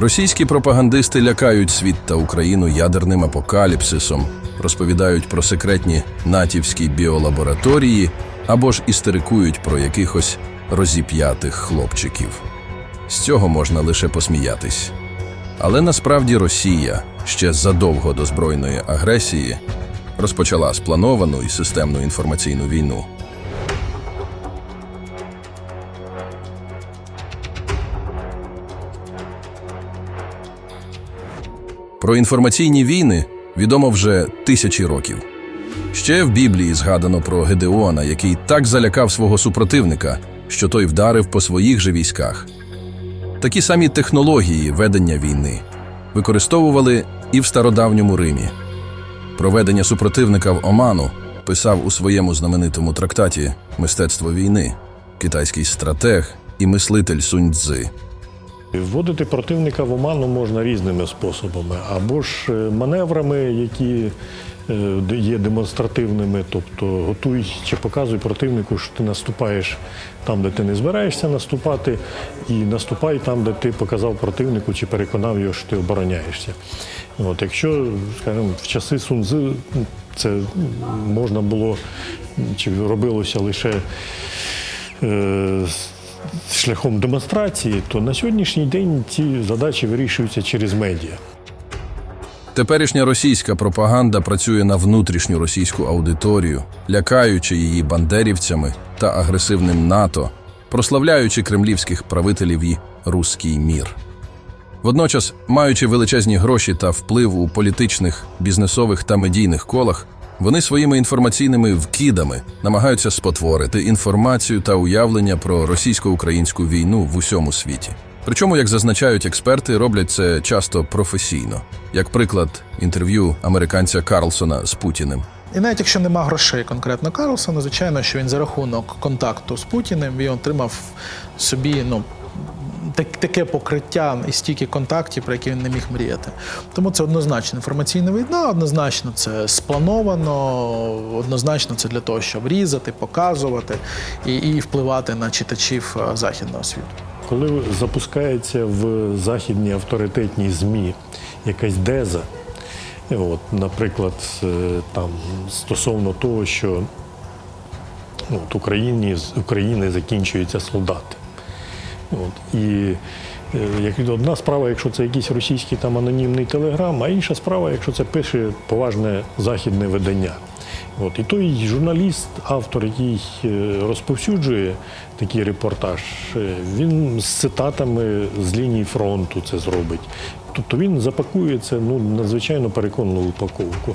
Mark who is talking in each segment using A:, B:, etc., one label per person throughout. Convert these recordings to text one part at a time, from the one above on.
A: Російські пропагандисти лякають світ та Україну ядерним апокаліпсисом, розповідають про секретні натівські біолабораторії або ж істерикують про якихось розіп'ятих хлопчиків. З цього можна лише посміятись. Але насправді Росія ще задовго до збройної агресії розпочала сплановану і системну інформаційну війну. Про інформаційні війни відомо вже тисячі років. Ще в Біблії згадано про Гедеона, який так залякав свого супротивника, що той вдарив по своїх же військах. Такі самі технології ведення війни використовували і в стародавньому Римі. Проведення супротивника в оману писав у своєму знаменитому трактаті Мистецтво війни китайський стратег і мислитель Сунь Цзи.
B: Вводити противника в оману можна різними способами, або ж е, маневрами, які е, є демонстративними, тобто готуй чи показуй противнику, що ти наступаєш там, де ти не збираєшся наступати, і наступай там, де ти показав противнику чи переконав його, що ти обороняєшся. От, якщо, скажімо, в часи Сунзи це можна було чи робилося лише е, шляхом демонстрації, то на сьогоднішній день ці задачі вирішуються через медіа.
A: Теперішня російська пропаганда працює на внутрішню російську аудиторію, лякаючи її бандерівцями та агресивним НАТО, прославляючи кремлівських правителів і руський мір. Водночас, маючи величезні гроші та вплив у політичних, бізнесових та медійних колах, вони своїми інформаційними вкидами намагаються спотворити інформацію та уявлення про російсько-українську війну в усьому світі. Причому, як зазначають експерти, роблять це часто професійно, як приклад інтерв'ю американця Карлсона з Путіним.
C: І навіть якщо нема грошей конкретно Карлсона, звичайно, що він за рахунок контакту з Путіним він отримав собі ну. Так- Таке покриття і стільки контактів, про які він не міг мріяти. Тому це однозначно інформаційна війна, однозначно це сплановано, однозначно це для того, щоб різати, показувати і, і впливати на читачів е, західного світу.
B: Коли запускається в західні авторитетні ЗМІ якась деза, от, наприклад, е, там, стосовно того, що ну, от Україні, України закінчуються солдати. От, і е, як від- одна справа, якщо це якийсь російський там анонімний телеграм, а інша справа, якщо це пише поважне західне видання. От, і той журналіст, автор, який е, розповсюджує такий репортаж, е, він з цитатами з лінії фронту це зробить. Тобто він запакує це ну, надзвичайно переконливу упаковку.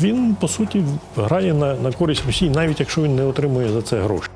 B: Він, по суті, грає на, на користь Росії, навіть якщо він не отримує за це гроші.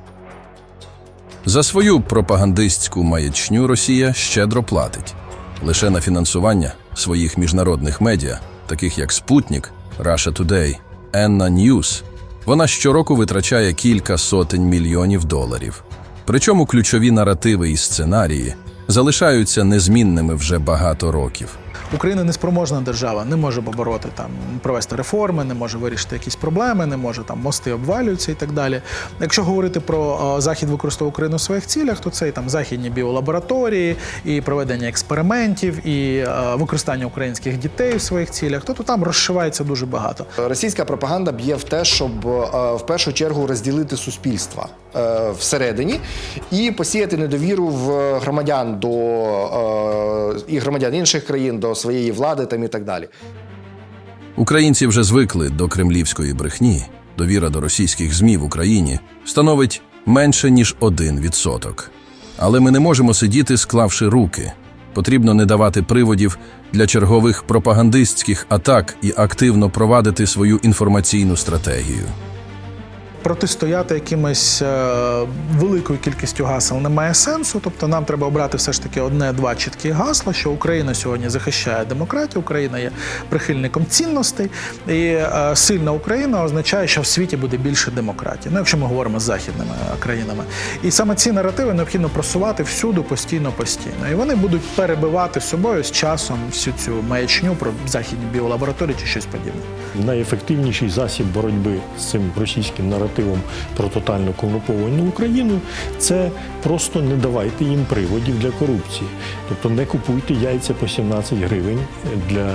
A: За свою пропагандистську маячню Росія щедро платить лише на фінансування своїх міжнародних медіа, таких як Спутник, Russia Today, Enna News. Вона щороку витрачає кілька сотень мільйонів доларів. Причому ключові наративи і сценарії залишаються незмінними вже багато років.
C: Україна неспроможна держава, не може побороти там, провести реформи, не може вирішити якісь проблеми, не може там мости обвалюються і так далі. Якщо говорити про е, захід використовує Україну в своїх цілях, то це і там західні біолабораторії, і проведення експериментів, і е, використання українських дітей в своїх цілях, то, то там розшивається дуже багато.
D: Російська пропаганда б'є в те, щоб е, в першу чергу розділити суспільства всередині і посіяти недовіру в громадян до і громадян інших країн до своєї влади там і так далі.
A: Українці вже звикли до кремлівської брехні. Довіра до російських ЗМІ в Україні становить менше ніж один відсоток. Але ми не можемо сидіти, склавши руки. Потрібно не давати приводів для чергових пропагандистських атак і активно провадити свою інформаційну стратегію.
C: Протистояти якимось е, великою кількістю гасел немає сенсу. Тобто нам треба обрати все ж таки одне-два чіткі гасла, що Україна сьогодні захищає демократію, Україна є прихильником цінностей, і е, сильна Україна означає, що в світі буде більше демократії. Ну, якщо ми говоримо з західними е, країнами, і саме ці наративи необхідно просувати всюди постійно, постійно. І вони будуть перебивати собою з часом всю цю маячню про західні біолабораторії чи щось подібне.
B: найефективніший засіб боротьби з цим російським наративом наративом про тотальну корумповану Україну, це просто не давайте їм приводів для корупції. Тобто не купуйте яйця по 17 гривень для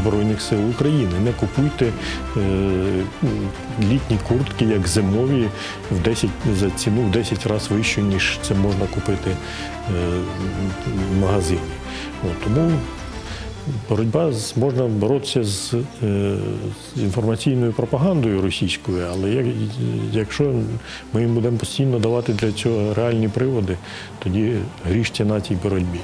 B: Збройних сил України, не купуйте е, літні куртки, як зимові, в 10, за ціну в 10 разів вищу, ніж це можна купити е, в магазині. От, тому боротьба з можна боротися з, е, з інформаційною пропагандою російською, але як, якщо ми їм будемо постійно давати для цього реальні приводи, тоді гріш ціна цій боротьбі.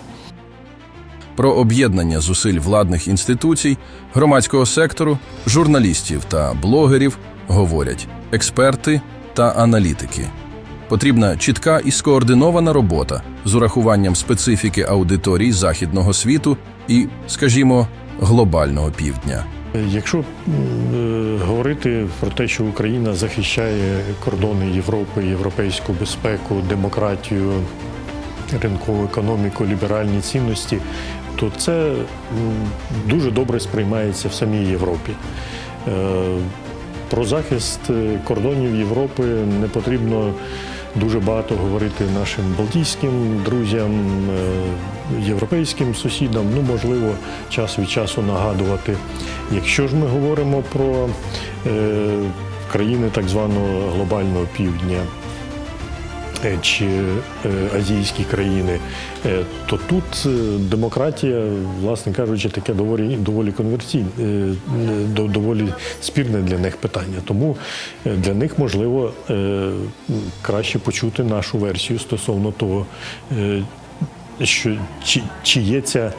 A: Про об'єднання зусиль владних інституцій, громадського сектору, журналістів та блогерів говорять експерти та аналітики. Потрібна чітка і скоординована робота з урахуванням специфіки аудиторій західного світу і, скажімо, глобального півдня.
B: Якщо е, говорити про те, що Україна захищає кордони Європи, європейську безпеку, демократію, ринкову економіку, ліберальні цінності, то це дуже добре сприймається в самій Європі. Е, Про захист е, кордонів Європи не потрібно дуже багато говорити нашим балтійським друзям, е, європейським сусідам. Ну, можливо, час від часу нагадувати. Якщо ж ми говоримо про е, країни так званого глобального півдня, чи е, азійські країни, е, то тут е, демократія, власне кажучи, таке доволі доволі конверсійне, е, доволі спірне для них питання. Тому е, для них можливо е, краще почути нашу версію стосовно того, е, що чи, чи є ця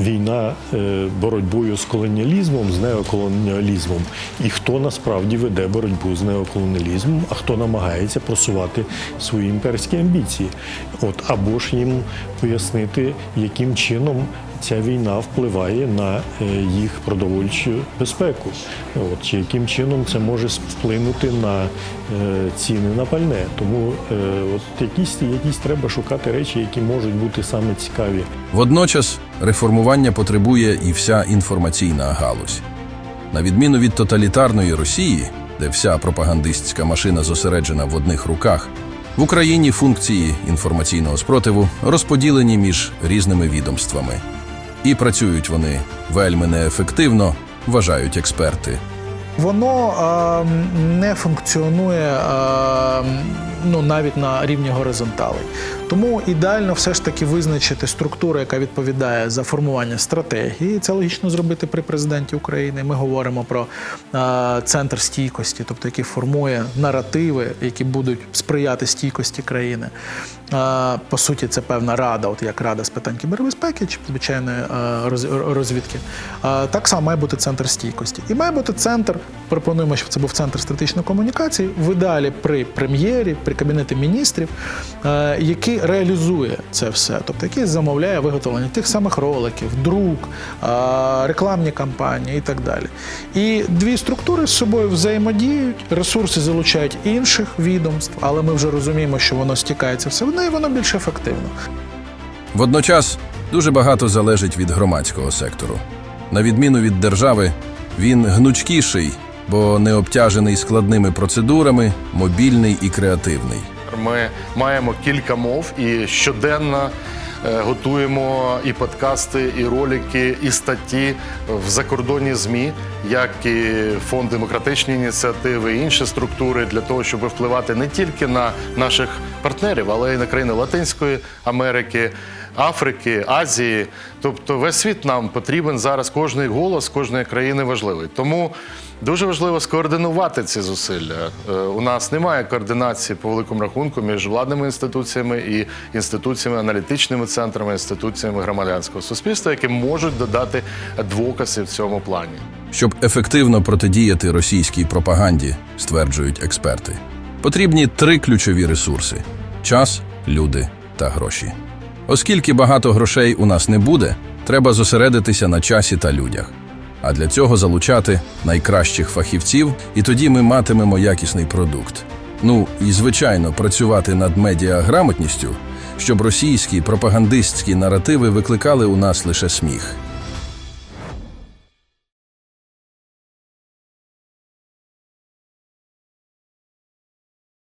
B: війна е, боротьбою з колоніалізмом, з неоколоніалізмом, і хто насправді веде боротьбу з неоколоніалізмом, а хто намагається просувати свої імперські амбіції. От або ж їм пояснити, яким чином ця війна впливає на е, їх продовольчу безпеку. От, чи яким чином це може вплинути на е, ціни на пальне. Тому е, от якісь, якісь треба шукати речі, які можуть бути саме цікаві.
A: Водночас реформування потребує і вся інформаційна галузь. На відміну від тоталітарної Росії, де вся пропагандистська машина зосереджена в одних руках, в Україні функції інформаційного спротиву розподілені між різними відомствами. І працюють вони вельми неефективно, вважають експерти.
C: Воно е, не функціонує е, ну, навіть на рівні горизонталей. Тому ідеально все ж таки визначити структуру, яка відповідає за формування стратегії. Це логічно зробити при президенті України. Ми говоримо про е, центр стійкості, тобто який формує наративи, які будуть сприяти стійкості країни. Е, по суті, це певна рада, от як рада з питань кібербезпеки чи звичайної е, роз- розвідки. Е, так само має бути центр стійкості. І має бути центр. Пропонуємо, щоб це був центр стратегічної комунікації. В ідеалі при прем'єрі, при кабінеті міністрів, е, який реалізує це все, тобто який замовляє виготовлення тих самих роликів, друк, рекламні кампанії і так далі. І дві структури з собою взаємодіють, ресурси залучають інших відомств, але ми вже розуміємо, що воно стікається все в одне, і воно більш ефективно.
A: Водночас дуже багато залежить від громадського сектору. На відміну від держави, він гнучкіший, бо не обтяжений складними процедурами, мобільний і креативний.
E: Ми маємо кілька мов і щоденно е, готуємо і подкасти, і ролики, і статті в закордонні ЗМІ, як і фонд демократичні ініціативи, і інші структури для того, щоб впливати не тільки на наших партнерів, але й на країни Латинської Америки. Африки, Азії, тобто весь світ нам потрібен зараз. Кожний голос кожної країни важливий. Тому дуже важливо скоординувати ці зусилля. Е, У нас немає координації по великому рахунку між владними інституціями і інституціями, аналітичними центрами, інституціями громадянського суспільства, які можуть додати адвокаси в цьому плані.
A: Щоб ефективно протидіяти російській пропаганді, стверджують експерти, потрібні три ключові ресурси: час, люди та гроші. Оскільки багато грошей у нас не буде, треба зосередитися на часі та людях. А для цього залучати найкращих фахівців, і тоді ми матимемо якісний продукт. Ну і звичайно, працювати над медіаграмотністю, щоб російські пропагандистські наративи викликали у нас лише сміх.